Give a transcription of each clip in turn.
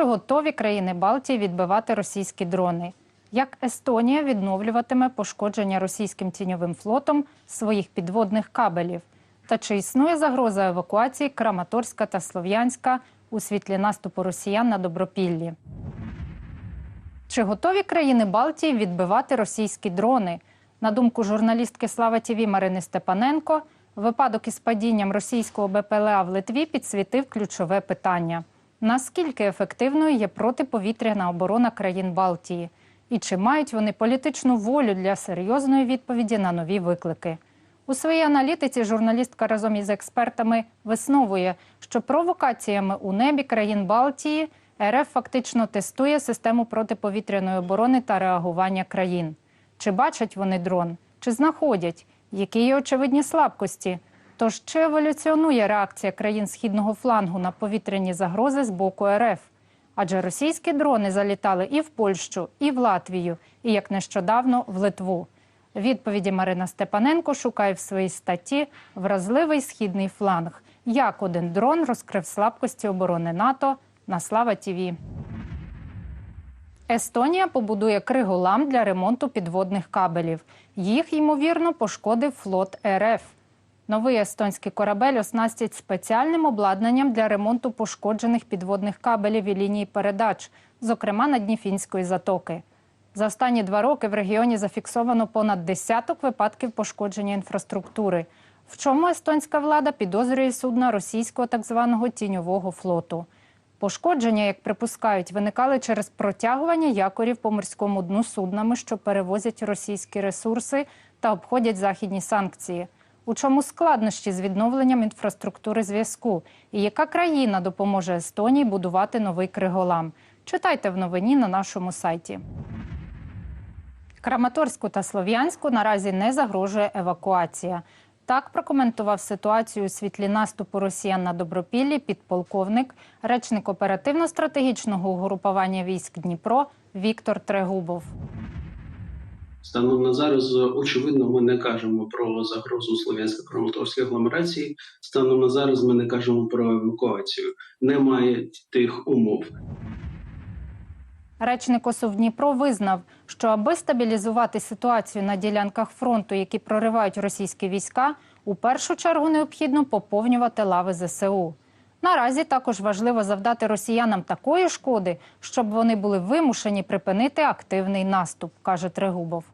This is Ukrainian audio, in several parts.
Чи готові країни Балтії відбивати російські дрони? Як Естонія відновлюватиме пошкодження російським тіньовим флотом своїх підводних кабелів? Та чи існує загроза евакуації Краматорська та Слов'янська у світлі наступу росіян на Добропіллі? Чи готові країни Балтії відбивати російські дрони? На думку журналістки Слава ТІВІ Марини Степаненко, випадок із падінням російського БПЛА в Литві підсвітив ключове питання: наскільки ефективною є протиповітряна оборона країн Балтії? І чи мають вони політичну волю для серйозної відповіді на нові виклики? У своїй аналітиці журналістка разом із експертами висновує, що провокаціями у небі країн Балтії РФ фактично тестує систему протиповітряної оборони та реагування країн. Чи бачать вони дрон, чи знаходять, які є очевидні слабкості? Тож чи еволюціонує реакція країн східного флангу на повітряні загрози з боку РФ? Адже російські дрони залітали і в Польщу, і в Латвію, і як нещодавно в Литву. Відповіді Марина Степаненко шукає в своїй статті Вразливий східний фланг. Як один дрон розкрив слабкості оборони НАТО на Слава ТІВІ. Естонія побудує криголам для ремонту підводних кабелів. Їх, ймовірно, пошкодив флот РФ. Новий естонський корабель оснастять спеціальним обладнанням для ремонту пошкоджених підводних кабелів і ліній передач, зокрема на дні фінської затоки. За останні два роки в регіоні зафіксовано понад десяток випадків пошкодження інфраструктури. В чому естонська влада підозрює судна російського так званого тіньового флоту. Пошкодження, як припускають, виникали через протягування якорів по морському дну суднами, що перевозять російські ресурси та обходять західні санкції. У чому складнощі з відновленням інфраструктури зв'язку? І яка країна допоможе Естонії будувати новий криголам? Читайте в новині на нашому сайті. Краматорську та Слов'янську наразі не загрожує евакуація. Так прокоментував ситуацію у світлі наступу росіян на Добропіллі підполковник, речник оперативно-стратегічного угрупування військ Дніпро Віктор Трегубов. Станом на зараз, очевидно, ми не кажемо про загрозу слов'янсько-краматорської агломерації. Станом на зараз ми не кажемо про евакуацію. Немає тих умов. Речник ОСУ Дніпро визнав, що аби стабілізувати ситуацію на ділянках фронту, які проривають російські війська, у першу чергу необхідно поповнювати лави ЗСУ. Наразі також важливо завдати росіянам такої шкоди, щоб вони були вимушені припинити активний наступ, каже Трегубов.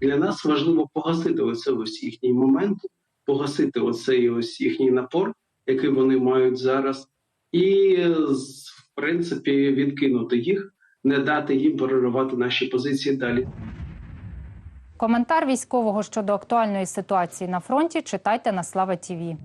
Для нас важливо погасити оце ось їхній момент, погасити оцей ось їхній напор, який вони мають зараз, і в принципі відкинути їх, не дати їм переривати наші позиції далі. Коментар військового щодо актуальної ситуації на фронті читайте на Слава ТІВІ.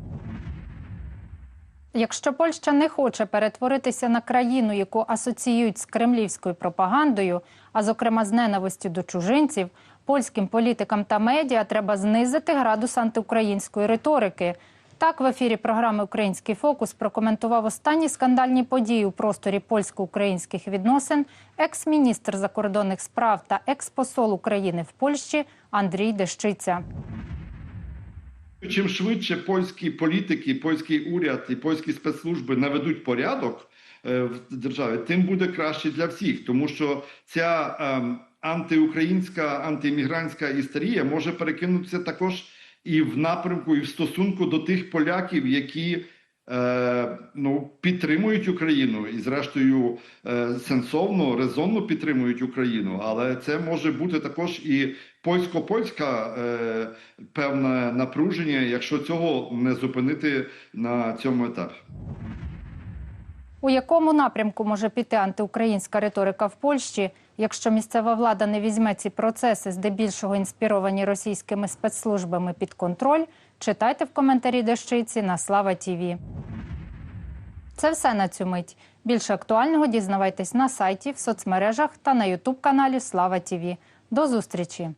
Якщо Польща не хоче перетворитися на країну, яку асоціюють з кремлівською пропагандою, а зокрема з ненавистю до чужинців, польським політикам та медіа треба знизити градус антиукраїнської риторики. Так, в ефірі програми Український фокус прокоментував останні скандальні події у просторі польсько-українських відносин екс-міністр закордонних справ та екс-посол України в Польщі Андрій Дещиця. Чим швидше польські політики, польський уряд і польські спецслужби наведуть порядок е, в державі, тим буде краще для всіх, тому що ця ем, антиукраїнська, антиіммігрантська істерія може перекинутися також і в напрямку, і в стосунку до тих поляків, які е, ну, підтримують Україну і, зрештою, е, сенсовно, резонно підтримують Україну. Але це може бути також і польсько-польська певне напруження, якщо цього не зупинити на цьому етапі. У якому напрямку може піти антиукраїнська риторика в Польщі, якщо місцева влада не візьме ці процеси, здебільшого інспіровані російськими спецслужбами під контроль? Читайте в коментарі Дещиці на Слава ТІВІ. Це все на цю мить. Більше актуального дізнавайтесь на сайті, в соцмережах та на Ютуб каналі Слава ТІВІ. До зустрічі!